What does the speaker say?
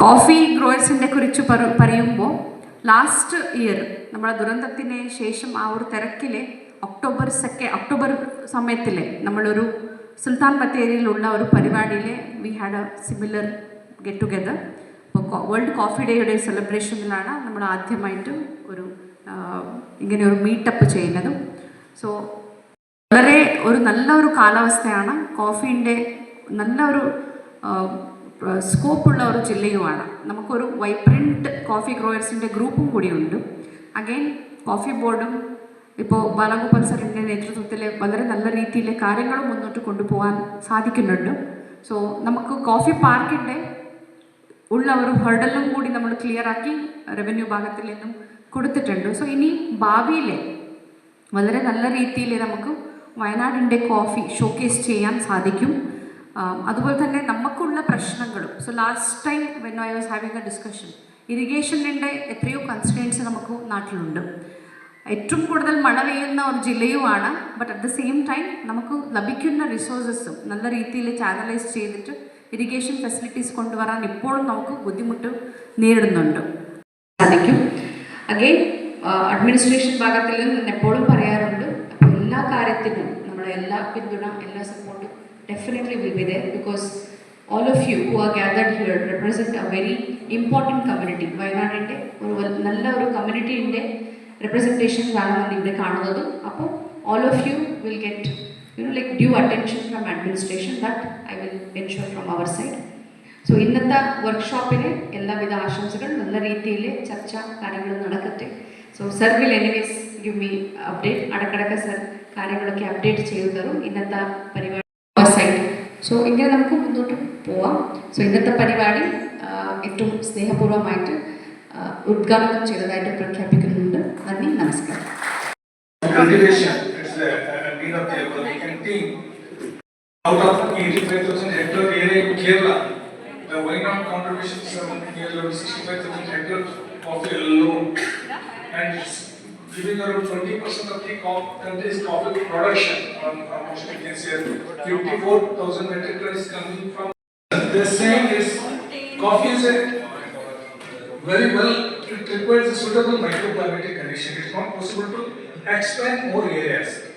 Coffee ഗ്രോയേഴ്സിനെ കുറിച്ച് പറയുമ്പോൾ last year നമ്മുടെ ദുരന്തത്തിന് ശേഷം ആ ഒരു തിരക്കിൽ ഒക്ടോബർ സെക്കെ ഒക്ടോബർ സമയത്തിലെ നമ്മളൊരു സുൽത്താൻ ബത്തേരിയിലുള്ള ഒരു പരിപാടിയിൽ we had a similar get together അപ്പോൾ വേൾഡ് കോഫി ഡേയുടെ സെലിബ്രേഷനിലാണ് നമ്മൾ ആദ്യമായിട്ട് ഒരു ഇങ്ങനെ ഒരു മീറ്റപ്പ് ചെയ്യുന്നതും. സോ വളരെ ഒരു നല്ല ഒരു കാലാവസ്ഥയാണ്. കോഫീന്റെ നല്ല ഒരു സ്കോപ്പുള്ള ഒരു ജില്ലയുമാണ് നമുക്കൊരു വൈബ്രന്റ് കോഫി ഗ്രോയേഴ്സിന്റെ ഗ്രൂപ്പും കൂടിയുണ്ട്. അഗെയിൻ കോഫി ബോർഡും ഇപ്പോൾ ബാലഗോപാൽ സാറിന്റെ നേതൃത്വത്തിൽ വളരെ നല്ല രീതിയിൽ കാര്യങ്ങളും മുന്നോട്ട് കൊണ്ടുപോകാൻ സാധിക്കുന്നുണ്ട്. സോ നമുക്ക് കോഫി പാർക്കിന്റെ ഉള്ള ഒരു ഹെർഡലും കൂടി നമ്മൾ ക്ലിയറാക്കി റവന്യൂ ഭാഗത്തിൽ നിന്നും കൊടുത്തിട്ടുണ്ട്. സോ ഇനി ഭാവിയിലെ വളരെ നല്ല രീതിയിൽ നമുക്ക് വയനാടിന്റെ കോഫി ഷോക്കേസ് ചെയ്യാൻ സാധിക്കും. അതുപോലെ തന്നെ നമുക്കുള്ള പ്രശ്നങ്ങളും. So last time when I was having a discussion ഇറിഗേഷനിന്റെ എത്രയോ കൺസ്ട്രെയിൻസ് നമുക്ക് നാട്ടിലുണ്ട്. ഏറ്റവും കൂടുതൽ മഴ പെയ്യുന്ന ഒരു ജില്ലയുമാണ്. But at the same time നമുക്ക് ലഭിക്കുന്ന റിസോഴ്സസും നല്ല രീതിയിൽ ചാനലൈസ് ചെയ്തിട്ട് ഇറിഗേഷൻ ഫെസിലിറ്റീസ് കൊണ്ടുവരാൻ ഇപ്പോഴും നമുക്ക് ബുദ്ധിമുട്ട് നേരിടുന്നുണ്ട്. സാധിക്കും. അഗെയിൻ അഡ്മിനിസ്ട്രേഷൻ ഭാഗത്തിൽ നിന്ന് എപ്പോഴും പറയാറുണ്ട് അപ്പോൾ എല്ലാ കാര്യത്തിനും നമ്മളെ എല്ലാ പിന്തുണ എല്ലാ സപ്പോർട്ടും definitely will be there because all of you who are gathered here represent a very important community വയനാടിന്റെ ഒരു നല്ല ഒരു കമ്മ്യൂണിറ്റീന്റെ റെപ്രസെന്റേഷൻസ് ആണ് നമ്മൾ ഇവിടെ കാണുന്നത്. അപ്പോൾ all of you will get you know like due attention from administration that I will ensure from our side so ഇന്നത്തെ വർക്ക്ഷോപ്പിന് എല്ലാവിധ ആശംസകൾ നല്ല രീതിയിൽ ചർച്ച കാര്യങ്ങൾ നടക്കട്ടെ. So sir will anyways give me update അടക്കടക്ക sir കാര്യങ്ങളൊക്കെ അപ്ഡേറ്റ് ചെയ്തു തരും. ഇന്നത്തെ പരിപാടി സോ ഇങ്ങനെ നമുക്ക് മുന്നോട്ട് പോവാം സോ ഇന്നത്തെ പരിപാടി ഏറ്റവും സ്നേഹപൂർവമായിട്ട് ഉദ്ഘാടനം ചെയ്തതായിട്ട് പ്രഖ്യാപിക്കുന്നുണ്ട് നന്ദി നമസ്കാരം of the. Out of eighty-five thousand hectare area in Kerala, the contribution is around nearly sixty-five of hectare alone. And giving around twenty percent of the country's coffee production, um, almost you can say fifty-four thousand metric tons coming from. The saying is, coffee is a very well, it requires a suitable microclimatic condition. It's not possible to expand more areas.